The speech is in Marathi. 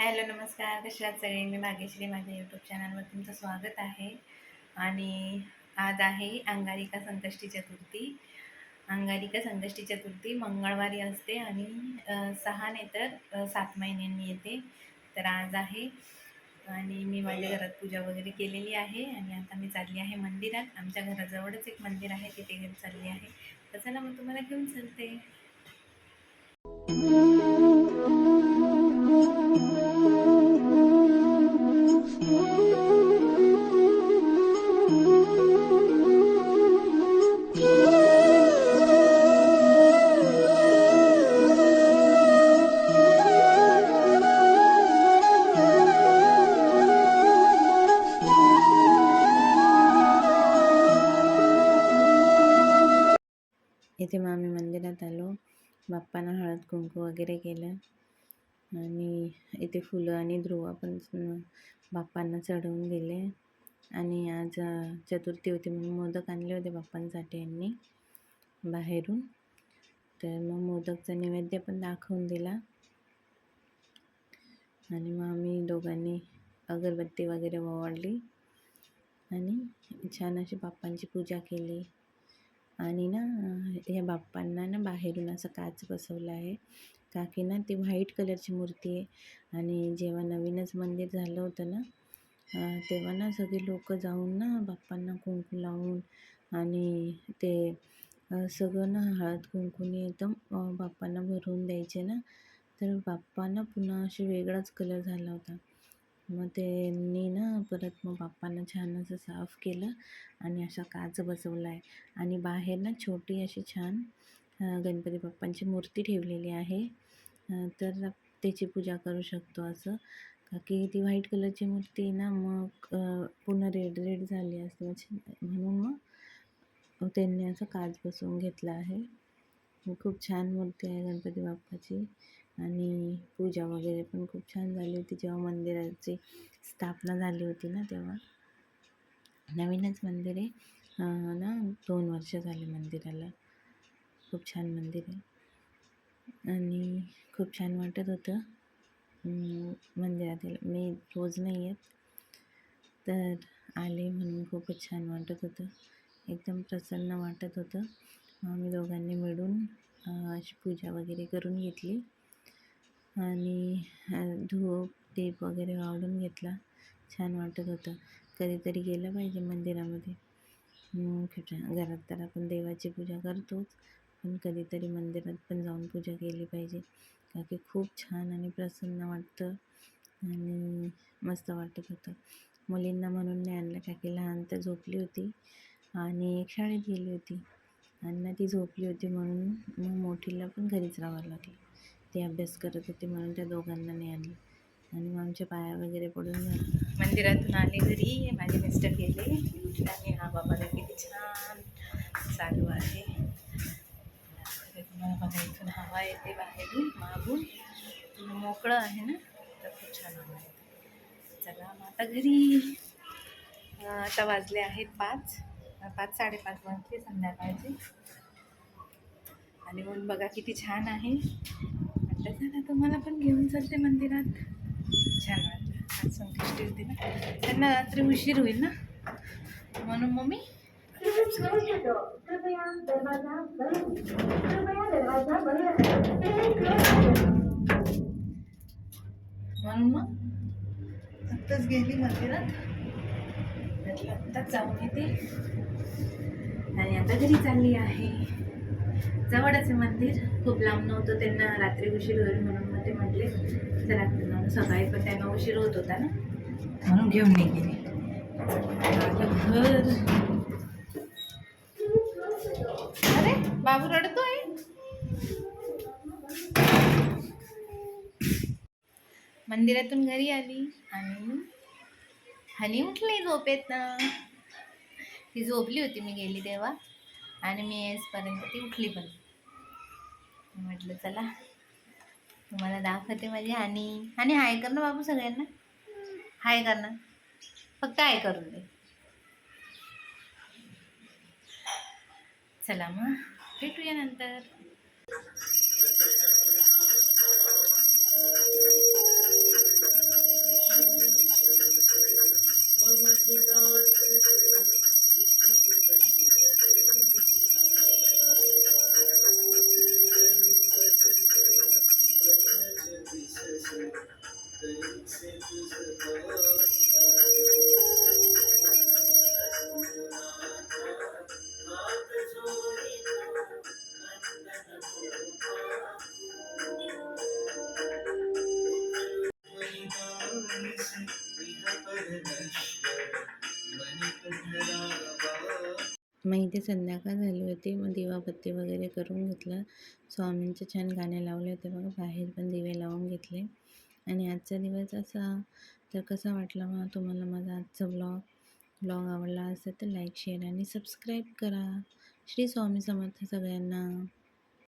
हॅलो नमस्कार. कशा आहात सगळे? मी भाग्यश्री माझ्या यूट्यूब चॅनलवर तुमचं स्वागत आहे. आणि आज आहे अंगारिका संकष्टी चतुर्थी. अंगारिका संकष्टी चतुर्थी मंगळवारी असते आणि सहाने सहा तर सात महिन्यांनी येते. तर आज आहे. आणि मी माझ्या घरात पूजा वगैरे केलेली आहे आणि आता मी चालली आहे मंदिरात. आमच्या घराजवळच एक मंदिर आहे तिथे घेऊन चालली आहे. तर चला मग तुम्हाला घेऊन चलते. इथे मग आम्ही मंदिरात आलो. बाप्पांना हळद कुंकू वगैरे केलं. आणि इथे फुलं आणि ध्रुवा पण बाप्पांना चढवून दिले. आणि आज चतुर्थी होती म्हणून मोदक आणले होते बाप्पांसाठी यांनी बाहेरून. तर मग मोदकचा नैवेद्य पण दाखवून दिला. आणि मग आम्ही दोघांनी अगरबत्ती वगैरे ओवाळली. आणि छान अशी बाप्पांची पूजा केली. आणि ना ह्या बाप्पांना ना बाहेरून असं काच बसवलं आहे. का की ना ती व्हाईट कलरची मूर्ती आहे. आणि जेव्हा नवीनच मंदिर झालं होतं ना तेव्हा ना सगळे लोक जाऊन ना बाप्पांना कुंकू लावून आणि ते सगळं ना हळद कुंकूने एकदम बाप्पांना भरून द्यायचे ना. तर बाप्पांना पुन्हा असे वेगळाच कलर झाला होता. मग त्यांनी ना परत मग बाप्पांना छान असं साफ केलं आणि असा काच बसवला आहे आणि बाहेर ना छोटी अशी छान गणपती बाप्पांची मूर्ती ठेवलेली आहे. तर त्याची पूजा करू शकतो असं. का की ती व्हाईट कलरची मूर्ती आहे ना मग पूर्ण रेड रेड झाली असं म्हणजे म्हणून मग त्यांनी असं काच बसवून घेतला आहे. खूप छान मूर्ती आहे गणपती बाप्पाची. आणि पूजा वगैरे पण खूप छान झाली होती. जेव्हा मंदिराची स्थापना झाली होती ना तेव्हा. नवीनच मंदिर आहे. ना दोन वर्ष झाले मंदिराला. खूप छान मंदिर आहे. आणि खूप छान वाटत होतं. मंदिरातील मंदिरात मी रोज नाही येत. तर आले म्हणून खूपच छान वाटत होतं. एकदम प्रसन्न वाटत होतं. आम्ही दोघांनी मिळून अशी पूजा वगैरे करून घेतली. आणि धूप दीप वगैरे वाढून घेतला. छान वाटत होतं. कधीतरी गेलं पाहिजे मंदिरामध्ये. घरात तर आपण देवाची पूजा करतोच पण कधीतरी मंदिरात पण जाऊन पूजा केली पाहिजे. का की खूप छान आणि प्रसन्न वाटतं आणि मस्त वाटत होतं. मुलींना म्हणून नाही आणलं. का की लहान तर झोपली होती आणि एक शाळेत गेली होती. आणि ना ती झोपली होती म्हणून मग मोठीला पण घरीच राहावं लागलं. ती अभ्यास करत होती म्हणून त्या दोघांना नाही आणलं. आणि मग आमच्या पाया वगैरे पडून मंदिरातून आले घरी माझे मिस्टर गेले. आणि हा बाबा किती छान चालू आहे. तुम्हाला बघा इथून हवा येते बाहेर मागून. मोकळं आहे ना? तर खूप छान हवा येते चला मग आता घरी. आता वाजले आहेत पाच. पाच साडेपाच वाजले संध्याकाळचे. आणि म्हणून बघा किती छान आहे. म्हटलं चला तुम्हाला पण घेऊन चालते मंदिरात. छान वाटलं. आज संकष्टी होती ना. त्यांना रात्री उशीर होईल ना? म्हणून मम्मी? म्हणून मग? आत्ताच गेली मंदिरात. म्हटलं आत्ताच जाऊन येते. आणि आता घरी चालली आहे. जवळच आहे मंदिर खूप लांब नव्हतं. त्यांना रात्री उशीर होईल म्हणून मग ते म्हटले चला जाऊन सकाळी पण त्यांना उशीर होत होता ना. म्हणून घेऊन नाही गेले. घर अरे बाबू रडतोय? मंदिरातून घरी आली आणि हनी उठली झोपेत ना ती झोपली होती मी गेली तेव्हा आणि मी येसपर्यंत ती उठली पण. म्हटलं चला तुम्हाला दाखवते माझी आणि आणि हाय कर ना बाबू सगळ्यांना. हाय कर ना. फक्त हाय करून दे. चला मग भेटूया नंतर. मग इथे संध्याकाळ झाली होती. मग दिवाबत्ती वगैरे करून घेतलं. स्वामींचे छान गाणे लावले होते बघा. बाहेर पण दिवे लावून घेतले. आणि आजचा दिवस असा. तर कसा वाटला मग तुम्हाला माझा आजचा ब्लॉग ब्लॉग आवडला असेल तर लाईक शेअर आणि सबस्क्राईब करा. श्री स्वामी समर्थ सगळ्यांना.